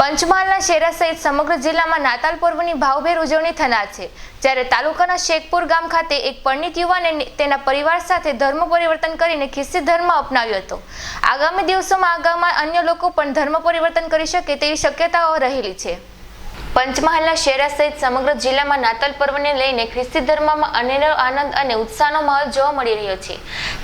પંચમહાલના શેરા સહિત સમગ્ર જિલ્લામાં નાતાલ પર્વની ભાવભેર ઉજવણી થનાર છે. જ્યારે તાલુકાના શેખપુર ગામ ખાતે એક પંડિત યુવાને તેના પરિવાર સાથે ધર્મ પરિવર્તન કરીને ખ્રિસ્તી ધર્મ અપનાવ્યો હતો. આગામી દિવસોમાં આ અન્ય લોકો પણ ધર્મ પરિવર્તન કરી શકે તેવી શક્યતાઓ રહેલી છે. પંચમહાલના શેરા સહિત સમગ્ર જિલ્લામાં નાતાલ પર્વને લઈને ખ્રિસ્તી ધર્મમાં અનેરો આનંદ અને ઉત્સાહનો માહોલ જોવા મળી રહ્યો છે.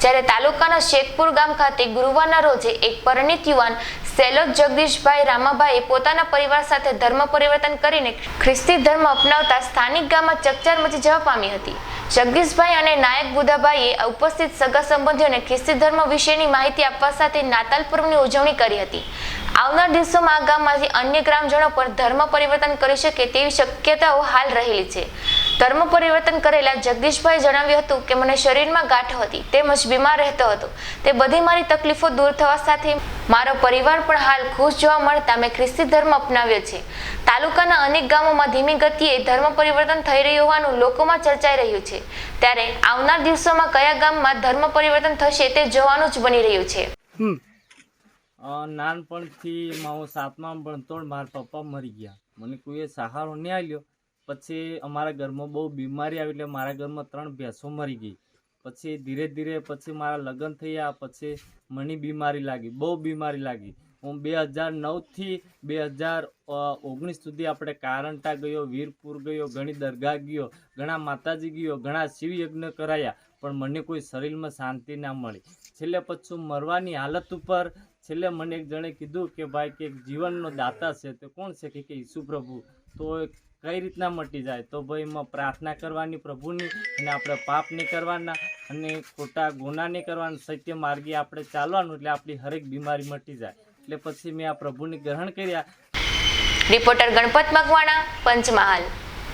જ્યારે તાલુકાના શેખપુર ગામ ખાતે ગુરુવારના રોજે એક પરિણીત યુવાન સેલોદ જગદીશભાઈ રામાભાઈએ પોતાના પરિવાર સાથે ધર્મ પરિવર્તન કરીને ખ્રિસ્તી ધર્મ અપનાવતા સ્થાનિક ગામમાં ચકચાર મચી જવા પામી હતી. જગદીશભાઈ અને નાયક બુધાભાઈએ ઉપસ્થિત સગા સંબંધીઓને ખ્રિસ્તી ધર્મ વિશેની માહિતી આપવા સાથે નાતાલ પર્વની ઉજવણી કરી હતી. આવનાર દિવસોમાં આ ગામમાંથી અન્ય ગ્રામજનો પણ ધર્મ પરિવર્તન કરી શકે તેવી શક્યતાઓ હાલ રહેલી છે. ધર્મ પરિવર્તન કરેલા જગદીશભાઈ જણાવ્યું હતું કે, મને શરીરમાં ગાંઠ હતી, તેમજ બીમાર રહેતો હતો. તે બધી મારી તકલીફો દૂર થવા સાથે મારો પરિવાર પણ હાલ ખુશ જોવા મળતા મેં ખ્રિસ્તી ધર્મ અપનાવ્યો છે. તાલુકાના અનેક ગામોમાં ધીમી ગતિએ ધર્મ પરિવર્તન થઈ રહ્યું હોવાનું લોકોમાં ચર્ચાઈ રહ્યું છે. ત્યારે આવનાર દિવસોમાં કયા ગામમાં ધર્મ પરિવર્તન થશે તે જોવાનું જ બની રહ્યું છે. નાનપણથી હું સાતમા ભણતો મારા પપ્પા મરી ગયા. મને કોઈએ સહારો નહીં આવ્યો પછી અમારા ઘરમાં બહુ બીમારી આવી એટલે મારા ઘરમાં ત્રણ ભેંસો મરી ગઈ. પછી ધીરે ધીરે પછી મારા લગ્ન થયા, પછી મને બીમારી લાગી, બહુ બીમારી લાગી. હું બે હજાર નવથી બે હજાર ઓગણીસ સુધી આપણે કારંટા ગયો, વીરપુર ગયો, ઘણી દરગાહ ગયો, ઘણા માતાજી ગયો, ઘણા શિવયજ્ઞ કરાયા, પણ મને કોઈ શરીરમાં શાંતિ ના મળી. છેલ્લે પછી મરવાની હાલત ઉપર, છેલ્લે મને એક જણે કીધું કે, ભાઈ, કે જીવનનો દાતા છે, તો કોણ છે? કે ઈસુ પ્રભુ. તો કઈ રીતના મટી જાય? તો ભાઈ, એમાં પ્રાર્થના કરવાની પ્રભુની અને આપણે પાપ નહીં કરવાના અને ખોટા ગુના નહીં કરવાના, સત્ય માર્ગે આપણે ચાલવાનું, એટલે આપણી હરેક બીમારી મટી જાય. એટલે પછી મેં આ પ્રભુને ગ્રહણ કર્યા. રિપોર્ટર ગણપત મકવાણા પંચમહાલ.